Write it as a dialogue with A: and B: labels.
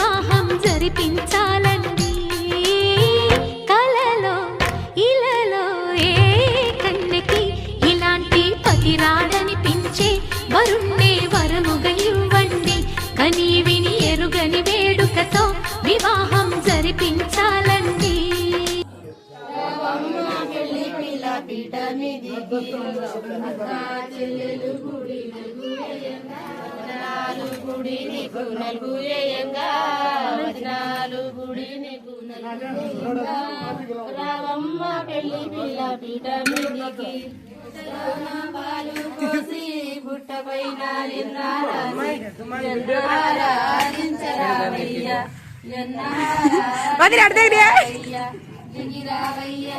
A: వివాహం జరిపించాలండి. కలలో ఇలలో ఏ కన్నెకి ఇలాంటి పతి రాడనిపించే వరుణ్ణే వరముగా ఇవ్వండి. కని విని ఎరుగని వేడుకతో వివాహం జరిపించాలండి.
B: పిల్ల పీఠ మీద గుడి నీకు నలుగు వేయంగా వచనాలు గుడి నీకు. రావమ్మ పెళ్ళి పిల్ల పీట మీదికి పాలు పోసి బుట్ట పైన ఎన్నారాధించరావయ్య ఎన్నారావయ్య దిగిరావయ్య